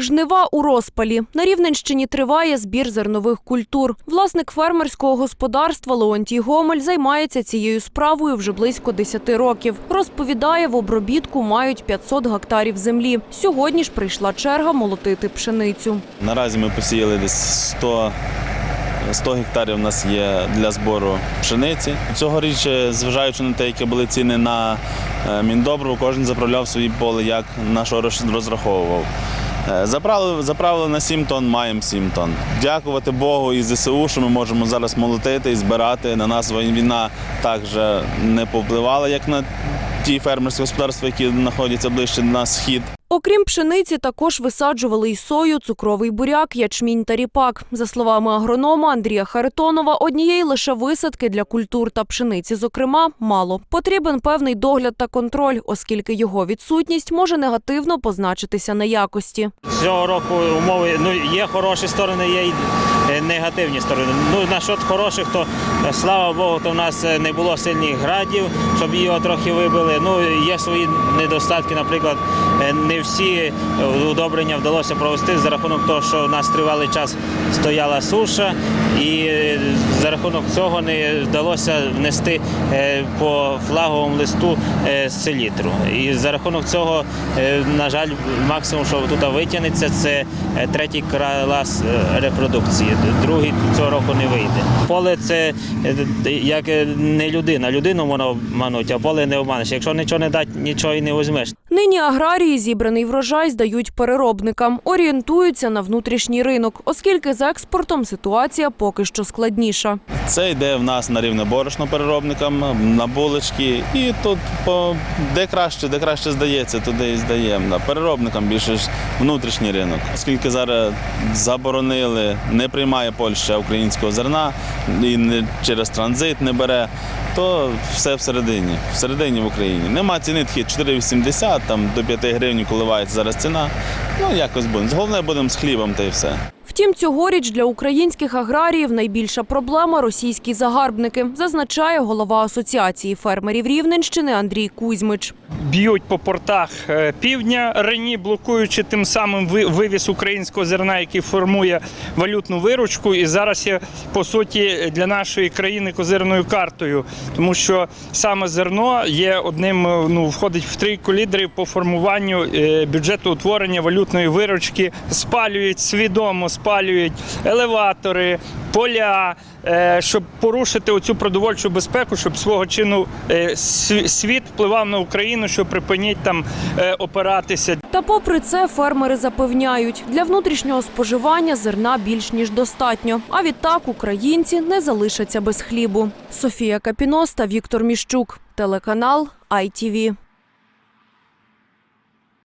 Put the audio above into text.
Жнива у розпалі. На Рівненщині триває збір зернових культур. Власник фермерського господарства Леонтій Гомель займається цією справою вже близько 10 років. Розповідає, в обробітку мають 500 гектарів землі. Сьогодні ж прийшла черга молотити пшеницю. Наразі ми посіяли десь 100, 100 гектарів у нас є для збору пшениці. Цьогоріч, е, зважаючи на те, які були ціни на е, міндобриво, кожен заправляв свої поле, як на що розраховував. Е, Заправили, заправили на 7 тонн, маємо 7 тонн. Дякувати Богу і ЗСУ, що ми можемо зараз молотити і збирати. На нас війна також не повпливала, як на ті фермерські господарства, які знаходяться ближче до нас схід. Окрім пшениці, також висаджували й сою, цукровий буряк, ячмінь та ріпак. За словами агронома Андрія Харитонова, однієї лише висадки для культур та пшениці, зокрема, мало. Потрібен певний догляд та контроль, оскільки його відсутність може негативно позначитися на якості. Цього року умови ну є хороші сторони, є й е, негативні сторони. Ну насчет хороших, то е, слава Богу, то в нас е, не було сильних градів, щоб його трохи вибили. Ну є свої недостатки. Наприклад, не всі е, удобрення вдалося провести за рахунок того, що в нас тривалий час стояла суша, і е, за рахунок цього не вдалося внести е, по флаговому листу е, селітру. І за рахунок цього, е, на жаль, максимум, що тут витягнеться, це третій клас репродукції. Другий цього року не вийде. Поле це як не людина. Людину можна обманути, а поле не обманеш. Якщо нічого не дати, нічого і не візьмеш. Нині аграрії зібраний врожай здають переробникам, орієнтуються на внутрішній ринок, оскільки з експортом ситуація поки що складніша. Це йде в нас на рівне борошно переробникам, на булочки. І тут по де краще, де краще здається, туди і здаємо. Переробникам більше ж внутрішній ринок. Оскільки зараз заборонили, не приймає Польща українського зерна і не через транзит не бере, то все всередині, всередині в Україні. Нема ціни такі 4,80, там до 5 гривень коливається зараз ціна. Ну якось будемо. Головне будемо з хлібом та й все. Втім, цьогоріч для українських аграріїв найбільша проблема російські загарбники, зазначає голова асоціації фермерів Рівненщини Андрій Кузьмич. б'ють по портах е, півдня Рені, блокуючи тим самим ви- вивіз українського зерна, який формує валютну виручку. І зараз є по суті для нашої країни козирною картою, тому що саме зерно є одним, е, ну входить в трійку лідерів по формуванню е, бюджету утворення валютної виручки. Спалюють свідомо, спалюють елеватори, поля. е, Щоб порушити оцю продовольчу безпеку, щоб свого чину е, світ впливав на Україну, щоб припиніть там е, опиратися. Та попри це фермери запевняють, для внутрішнього споживання зерна більш ніж достатньо. А відтак українці не залишаться без хлібу. Софія Капіноста, Віктор Міщук, телеканал ITV.